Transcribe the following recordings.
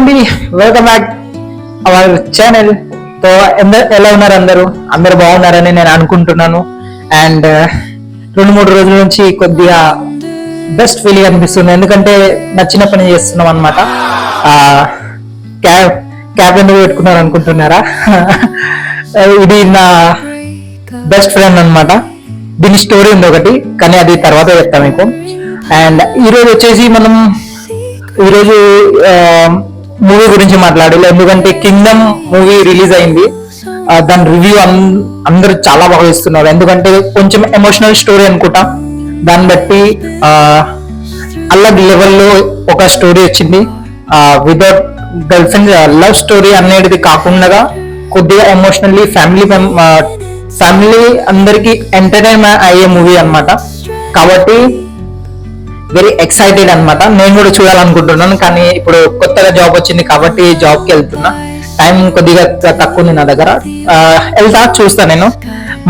అండి welcome back our ఛానల్తో ఎంద- ఎలా ఉన్నారు అందరూ? అందరు బాగున్నారని నేను అనుకుంటున్నాను. అండ్ uh, రెండు మూడు రోజుల నుంచి కొద్దిగా బెస్ట్ ఫీలింగ్ అనిపిస్తుంది. ఎందుకంటే నచ్చిన పని చేస్తున్నాం అనమాట క్యాబ్ క్యాబ్ ఎందుకు పెట్టుకున్నారు అనుకుంటున్నారా? ఇది నా బెస్ట్ ఫ్రెండ్ అనమాట దీని స్టోరీ ఉంది ఒకటి కానీ అది తర్వాత చెప్తాను మీకు. అండ్ ఈరోజు వచ్చేసి మనం ఈరోజు మూవీ గురించి మాట్లాడాలి ఎందుకంటే కింగ్డమ్ మూవీ రిలీజ్ అయింది. దాని రివ్యూ అందరూ చాలా బాగా ఇస్తున్నారు ఎందుకంటే కొంచెం ఎమోషనల్ స్టోరీ అనుకుంటా. దాన్ని బట్టి అల్లగ్ లెవెల్లో ఒక స్టోరీ వచ్చింది. Without girl friend love story అనేది కాకుండా కొద్దిగా ఎమోషనల్లీ ఫ్యామిలీ ఫ్యామిలీ అందరికీ ఎంటర్టైన్ అయ్యే మూవీ అన్నమాట. కాబట్టి వెరీ ఎక్సైటెడ్ అనమాట నేను కూడా చూడాలనుకుంటున్నాను కానీ ఇప్పుడు కొత్తగా జాబ్ వచ్చింది కాబట్టి జాబ్కి వెళ్తున్నా. టైం కొద్దిగా తక్కువ ఉంది నా దగ్గర. వెళ్తా చూస్తా నేను.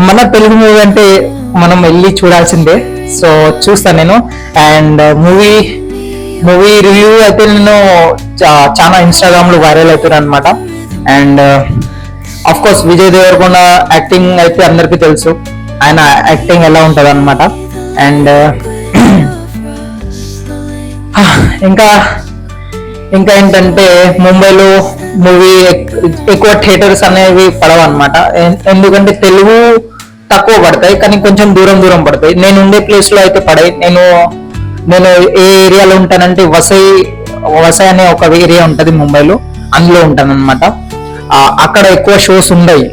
మన తెలుగు మూవీ అంటే మనం వెళ్ళి చూడాల్సిందే. సో చూస్తా నేను. అండ్ మూవీ మూవీ రివ్యూ అయితే నేను చాలా ఇన్స్టాగ్రామ్లో వైరల్ అవుతున్నాను అనమాట and of course Vijay Deverakonda acting అయితే అందరికీ తెలుసు. ఆయన యాక్టింగ్ ఎలా ఉంటుంది అనమాట అండ్ ఇంకా ఇంకా ఏంటంటే ముంబైలో మూవీ ఎక్కువ థియేటర్స్ అనేవి పడవు అనమాట ఎందుకంటే తెలుగు తక్కువ పడతాయి కానీ కొంచెం దూరం దూరం పడతాయి. నేను ఉండే ప్లేస్లో అయితే పడాయి నేను నేను ఏ ఏరియాలో ఉంటానంటే వసై వసై అనే ఒక ఏరియా ఉంటుంది ముంబైలో అందులో ఉంటాను అనమాట అక్కడ ఎక్కువ షోస్ ఉండయి.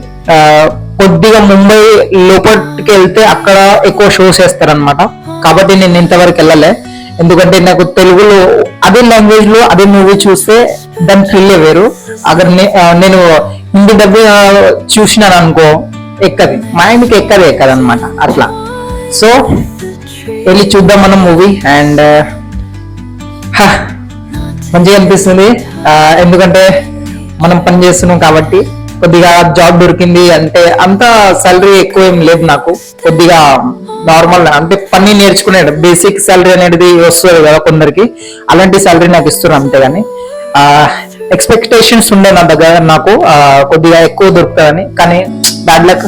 కొద్దిగా ముంబై లోపలికి వెళ్తే అక్కడ ఎక్కువ షోస్ వేస్తారనమాట కాబట్టి నేను ఇంతవరకు వెళ్ళలే. ఎందుకంటే నాకు తెలుగులో అదే లాంగ్వేజ్లో అదే మూవీ చూస్తే దాని ఫీల్ వేరు. అక్కడ నే- నేను హిందీ డబ్బు చూసినాను అనుకో ఎక్కది? మైండ్కి ఎక్కది ఎక్కదు? అనమాట అట్లా. సో వెళ్ళి చూద్దాం మనం మూవీ అండ్ మంచిగా అనిపిస్తుంది. ఎందుకంటే మనం పని చేస్తున్నాం కాబట్టి కొద్దిగా జాబ్ దొరికింది అంటే అంత సాలరీ ఎక్కువ ఏం లేదు నాకు. కొద్దిగా నార్మల్ అంటే పని నేర్చుకునేది. బేసిక్ సాలరీ అనేది వస్తుంది కదా కొందరికి. అలాంటి సాలరీ నాకు ఇస్తున్నారు అంతే కానీ ఎక్స్పెక్టేషన్స్ ఉండే నా దగ్గర నాకు కొద్దిగా ఎక్కువ దొరుకుతుందని కానీ బ్యాడ్ లక్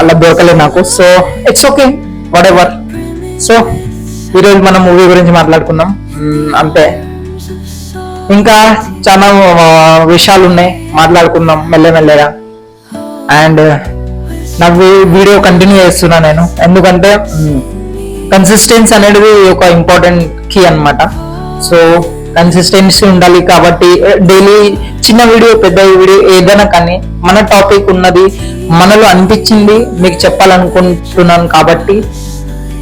అలా దొరకలేదు నాకు. So it's okay whatever so ఈరోజు మనం మూవీ గురించి మాట్లాడుకుందాం. అంతే. ఇంకా చాలా విషయాలు ఉన్నాయి. మాట్లాడుకుందాం మెల్లమెల్లగా. అండ్ నా వీ- వీడియో కంటిన్యూ చేస్తున్నా నేను. ఎందుకంటే కన్సిస్టెన్సీ అనేది ఒక ఇంపార్టెంట్ కీ అన్నమాట. సో కన్సిస్టెన్సీ ఉండాలి కాబట్టి డైలీ చిన్న వీడియో పెద్ద వీడియో ఏదైనా కానీ మన టాపిక్ ఉన్నది మనలో అనిపించింది మీకు చెప్పాలనుకుంటున్నాను కాబట్టి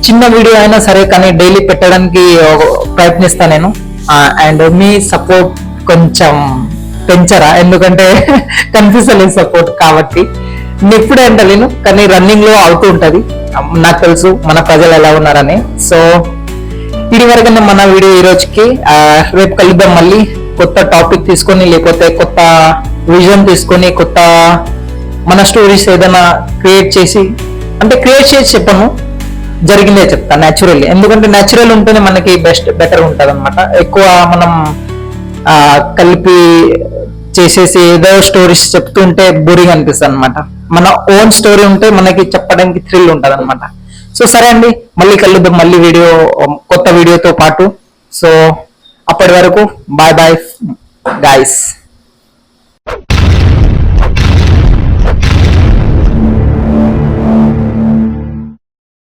చిన్న వీడియో అయినా సరే కానీ డైలీ పెట్టడానికి ప్రయత్నిస్తా నేను. అండ్ మీ సపోర్ట్ కొంచెం పెంచరా? ఎందుకంటే కనిపిస్తలేదు సపోర్ట్ కాబట్టి. నేను ఎప్పుడే అంటలేను కానీ రన్నింగ్లో అవుతూ ఉంటది. నాకు తెలుసు మన ప్రజలు ఎలా ఉన్నారని. సో ఇది వరకు మన వీడియో ఈ రోజుకి రేపు కలుద్దాం మళ్ళీ. కొత్త టాపిక్ తీసుకొని లేకపోతే కొత్త విజన్ తీసుకొని కొత్త మన స్టోరీస్ ఏదైనా క్రియేట్ చేసి అంటే క్రియేట్ చేసి చెప్పను. జరిగిందే చెప్తా న్యాచురల్లీ ఎందుకంటే న్యాచురల్ ఉంటేనే మనకి బెస్ట్ బెటర్ ఉంటుంది అనమాట ఎక్కువ మనం కలిపి చేసేసి ఏదో స్టోరీస్ చెప్తుంటే బోరింగ్ అనిపిస్తుంది అనమాట మన ఓన్ స్టోరీ ఉంటే మనకి చెప్పడానికి థ్రిల్ ఉంటది అనమాట సో సరే అండి మళ్ళీ కలుద్దాం మళ్ళీ వీడియో um, కొత్త వీడియోతో పాటు. సో అప్పటి వరకు బాయ్ బాయ్ గాయస్